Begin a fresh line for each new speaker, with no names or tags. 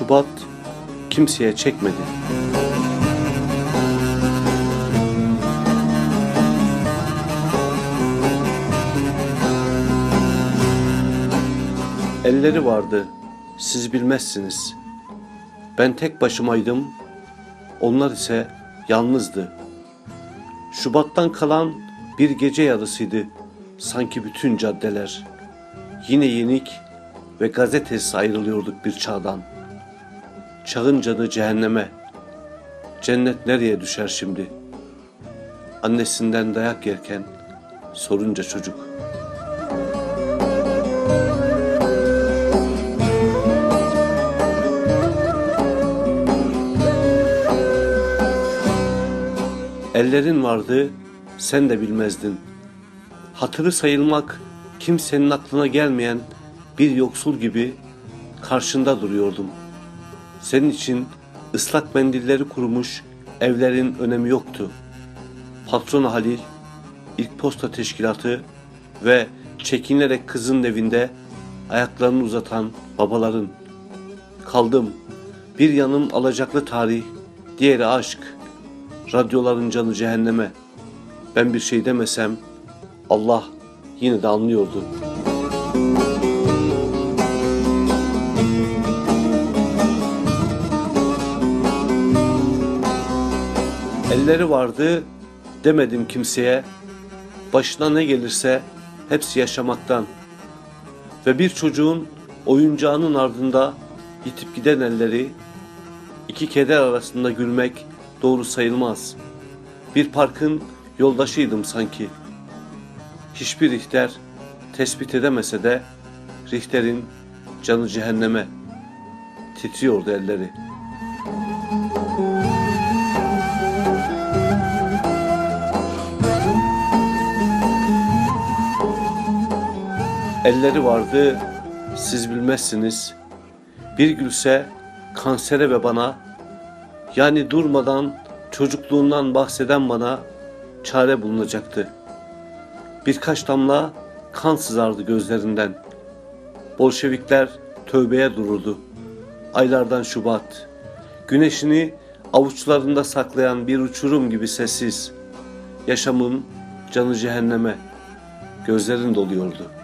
Şubat kimseye çekmedi. Elleri vardı, siz bilmezsiniz. Ben tek başımaydım, onlar ise yalnızdı. Şubattan kalan bir gece yarısıydı sanki bütün caddeler. Yine yenik ve gazetesiz ayrılıyorduk bir çağdan. Çağın canı cehenneme. Cennet nereye düşer şimdi? Annesinden dayak yerken sorunca çocuk. Ellerin vardı, sen de bilmezdin. Hatırı sayılmak kimsenin aklına gelmeyen bir yoksul gibi karşında duruyordum. Senin için ıslak mendilleri kurumuş evlerin önemi yoktu. Patron Halil, ilk posta teşkilatı ve çekinerek kızın evinde ayaklarını uzatan babaların. Kaldım. Bir yanım alacaklı tarih, diğeri aşk. Radyoların canı cehenneme. Ben bir şey demesem Allah yine de anlıyordu. Elleri vardı demedim kimseye. Başına ne gelirse hepsi yaşamaktan. Ve bir çocuğun oyuncağının ardında yitip giden elleri, iki keder arasında gülmek doğru sayılmaz. Bir parkın yoldaşıydım sanki. Hiçbir Richter tespit edemese de Richter'in canı cehenneme titriyordu elleri. Elleri vardı, siz bilmezsiniz. Bir gülse kansere ve bana, yani durmadan çocukluğundan bahseden bana çare bulunacaktı. Birkaç damla kan sızardı gözlerinden. Bolşevikler tövbeye dururdu. Aylardan Şubat. Güneşini avuçlarında saklayan bir uçurum gibi sessiz. Yaşamın canı cehenneme. Gözlerin doluyordu.''